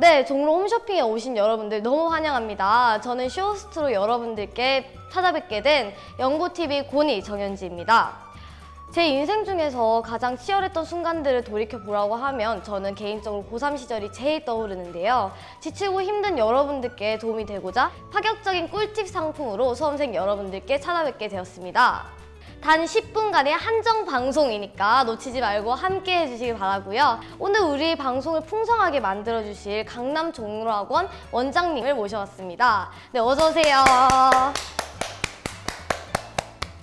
네, 종로 홈쇼핑에 오신 여러분들 너무 환영합니다. 저는 쇼호스트로 여러분들께 찾아뵙게 된 연고TV 고니 정현지입니다. 제 인생 중에서 가장 치열했던 순간들을 돌이켜 보라고 하면 저는 개인적으로 고3 시절이 제일 떠오르는데요. 지치고 힘든 여러분들께 도움이 되고자 파격적인 꿀팁 상품으로 수험생 여러분들께 찾아뵙게 되었습니다. 단 10분간의 한정 방송이니까 놓치지 말고 함께 해주시기 바라고요. 오늘 우리 방송을 풍성하게 만들어 주실 강남 종로학원 원장님을 모셔왔습니다. 네, 어서 오세요.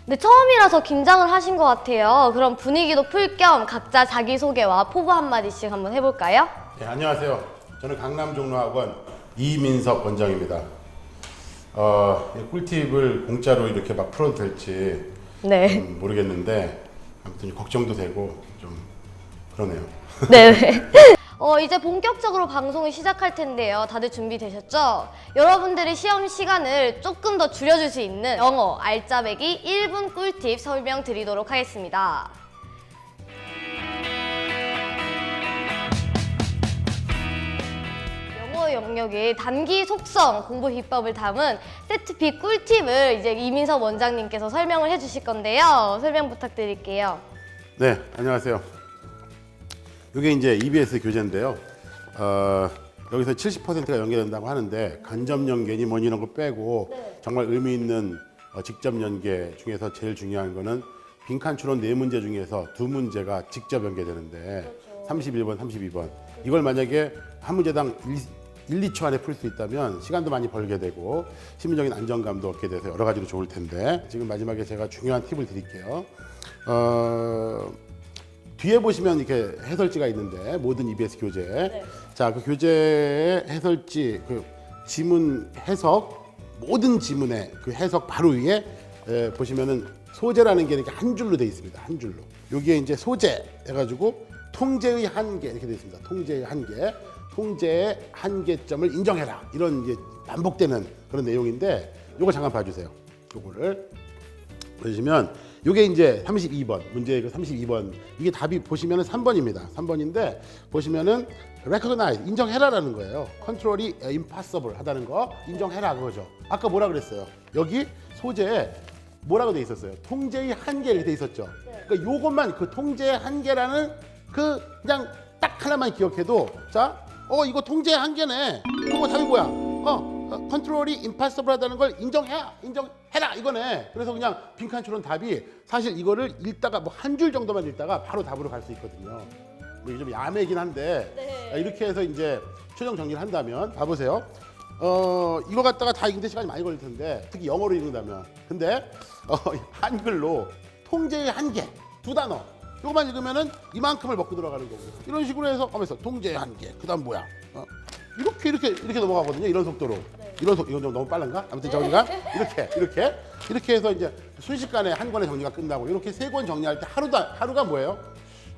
네, 처음이라서 긴장을 하신 것 같아요. 그럼 분위기도 풀 겸 각자 자기 소개와 포부 한 마디씩 한번 해볼까요? 네, 안녕하세요. 저는 강남 종로학원 이민석 원장입니다. 어, 이 꿀팁을 공짜로 이렇게 막 풀어도 될지 네. 음, 모르겠는데 아무튼 걱정도 되고 좀 그러네요. 네. 어, 이제 본격적으로 방송을 시작할 텐데요. 다들 준비되셨죠? 여러분들의 시험 시간을 조금 더 줄여줄 수 있는 영어 알짜배기 1분 꿀팁 설명드리도록 하겠습니다. 영역의 단기 속성 공부 비법을 담은 세트 B 꿀팁을 이제 이민석 원장님께서 설명을 해주실 건데요. 설명 부탁드릴게요. 네, 안녕하세요. 이게 이제 EBS 교재인데요. 어, 여기서 70%가 연계된다고 하는데 간접 연계니 뭐니 이런 거 빼고 정말 의미 있는 어, 직접 연계 중에서 제일 중요한 거는 빈칸 추론 네 문제 중에서 두 문제가 직접 연계되는데 31번, 32번 이걸 만약에 한 문제당 1, 2초 안에 풀 수 있다면 시간도 많이 벌게 되고 심리적인 안정감도 얻게 돼서 여러 가지로 좋을 텐데 지금 마지막에 제가 중요한 팁을 드릴게요. 어, 뒤에 보시면 이렇게 해설지가 있는데 모든 EBS 교재. 자, 그 교재의 해설지 그 지문 해석 모든 지문의 그 해석 바로 위에 에, 보시면은 소재라는 게 이렇게 한 줄로 돼 있습니다. 한 줄로. 여기에 이제 소재 해가지고 통제의 한계 이렇게 돼 있습니다. 통제의 한계, 통제의 한계점을 인정해라 이런 이제 반복되는 그런 내용인데 요거 잠깐 봐주세요. 요거를 보시면 이게 이제 32번 문제 그 32번 이게 답이 보시면은 3번입니다. 3번인데 보시면은 recognize 인정해라라는 거예요. 컨트롤이 impossible 하다는 거 인정해라 그거죠. 아까 뭐라 그랬어요? 여기 소재에 뭐라고 돼 있었어요? 통제의 한계 이렇게 돼 있었죠. 그러니까 요것만 그 통제의 한계라는 그 그냥 딱 하나만 기억해도 자, 어 이거 통제의 한계네. 이거 답이 뭐야? 어, 어, 컨트롤이 임파서블 하다는 걸 인정해야 인정해라 이거네. 그래서 그냥 빈칸 추론 답이 사실 이거를 읽다가 뭐 한 줄 정도만 읽다가 바로 답으로 갈 수 있거든요. 뭐 이게 좀 야매긴 한데 네. 아, 이렇게 해서 이제 최종 정리를 한다면 봐보세요. 어 이거 갖다가 다 읽는데 시간이 많이 걸릴 텐데 특히 영어로 읽는다면 근데 어, 한글로 통제의 한계 두 단어 이거만 읽으면은 이만큼을 먹고 들어가는 거고. 이런 식으로 해서 하면서 통제의 한계 그다음 뭐야? 어, 이렇게 이렇게 이렇게 넘어가거든요. 이런 속도로. 이런 속 이건 좀 너무 빨란가? 아무튼 정리가 이렇게 이렇게. 이렇게 해서 이제 순식간에 한 권의 정리가 끝나고 이렇게 세 권 정리할 때 하루다 하루가 뭐예요?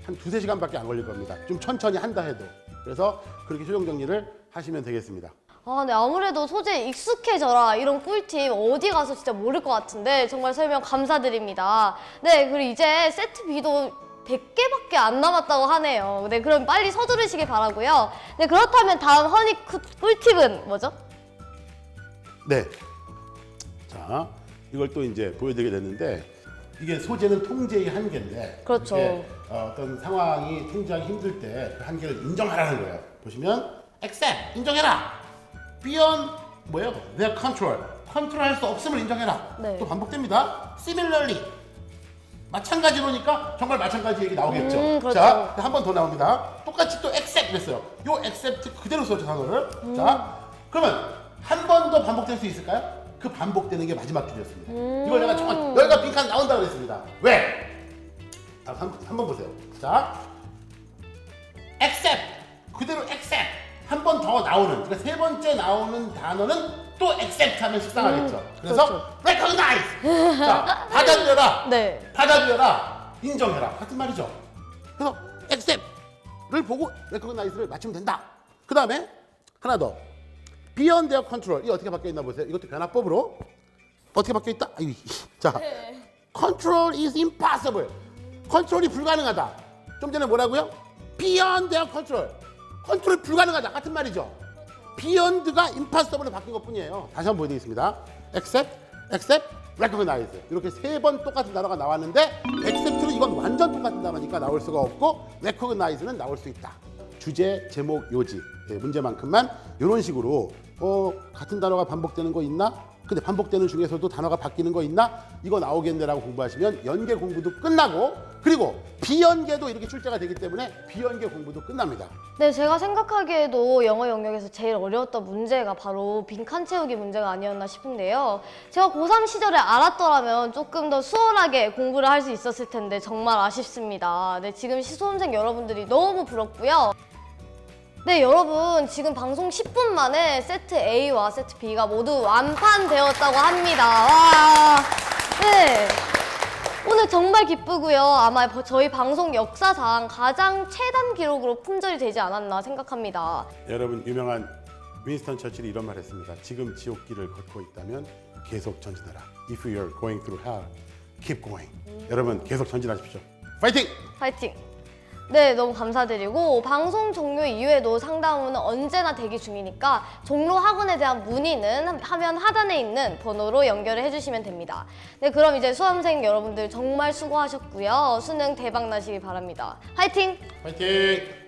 한 두세 시간밖에 안 걸릴 겁니다. 좀 천천히 한다 해도. 그래서 그렇게 최종 정리를 하시면 되겠습니다. 아, 네, 아무래도 소재에 익숙해져라 이런 꿀팁 어디 가서 진짜 모를 것 같은데 정말 설명 감사드립니다. 네, 그리고 이제 세트 B도 100개밖에 안 남았다고 하네요. 네, 그럼 빨리 서두르시기 바라고요. 네, 그렇다면 다음 허니 쿠- 꿀팁은 뭐죠? 네. 자, 이걸 또 이제 보여드리게 됐는데 이게 소재는 통제의 한계인데 그렇죠. 이게 어, 어떤 상황이 통제하기 힘들 때 그 한계를 인정하라는 거예요. 보시면 accept 인정해라. beyond 뭐예요? their control 컨트롤할 수 없음을 인정해라. 네. 또 반복됩니다. similarly 마찬가지로니까 정말 마찬가지 얘기 나오겠죠. 음, 그렇죠. 자, 한 번 더 나옵니다. 똑같이 또 accept 그랬어요. 요 accept 그대로 썼죠 단어를. 음. 자, 그러면 한 번 더 반복될 수 있을까요? 그 반복되는 게 마지막 줄이었습니다. 이걸 내가 정말 여기가 빈칸 나온다 그랬습니다. 왜? 자, 한, 한 번 보세요. 자, accept 그대로 accept 한 번 더 나오는 그러니까 세 번째 나오는 단어는 또 accept 하면 식상하겠죠. 그래서 recognize 자 받아들여라 네. 받아들여라 인정해라 같은 말이죠. 그래서 accept를 보고 recognize를 맞추면 된다. 그 다음에 하나 더 beyond their control 이 어떻게 바뀌어 있나 보세요. 이것도 변화법으로 어떻게 바뀌어 있다. 아유, 자 control is impossible. 컨트롤이 불가능하다. 좀 전에 뭐라고요? beyond their control. 컨트롤 불가능하다 같은 말이죠. Beyond가 impossible로 바뀐 것 뿐이에요. 다시 한번 보여드리겠습니다. accept, accept, recognize 이렇게 세 번 똑같은 단어가 나왔는데 accept는 이건 완전 똑같은 단어니까 나올 수가 없고 recognize는 나올 수 있다. 주제, 제목, 요지 예, 문제만큼만 이런 식으로 어, 같은 단어가 반복되는 거 있나? 근데 반복되는 중에서도 단어가 바뀌는 거 있나? 이거 나오겠네라고 공부하시면 연계 공부도 끝나고 그리고 비연계도 이렇게 출제가 되기 때문에 비연계 공부도 끝납니다. 네, 제가 생각하기에도 영어 영역에서 제일 어려웠던 문제가 바로 빈칸 채우기 문제가 아니었나 싶은데요. 제가 고3 시절에 알았더라면 조금 더 수월하게 공부를 할 수 있었을 텐데 정말 아쉽습니다. 네, 지금 시수험생 여러분들이 너무 부럽고요. 네, 여러분 지금 방송 10분 만에 세트 A와 세트 B가 모두 완판되었다고 합니다. 와, 네. 오늘 정말 기쁘고요. 아마 버- 저희 방송 역사상 가장 최단 기록으로 품절이 되지 않았나 생각합니다. 여러분 유명한 윈스턴 처칠이 이런 말 했습니다. 지금 지옥길을 걷고 있다면 계속 전진하라. If you're going through hell, keep going. 여러분 계속 전진하십시오. 파이팅! 파이팅! 네, 너무 감사드리고 방송 종료 이후에도 상담은 언제나 대기 중이니까 종로 학원에 대한 문의는 화면 하단에 있는 번호로 연결을 해주시면 됩니다. 네, 그럼 이제 수험생 여러분들 정말 수고하셨고요. 수능 대박 나시기 바랍니다. 파이팅! 파이팅!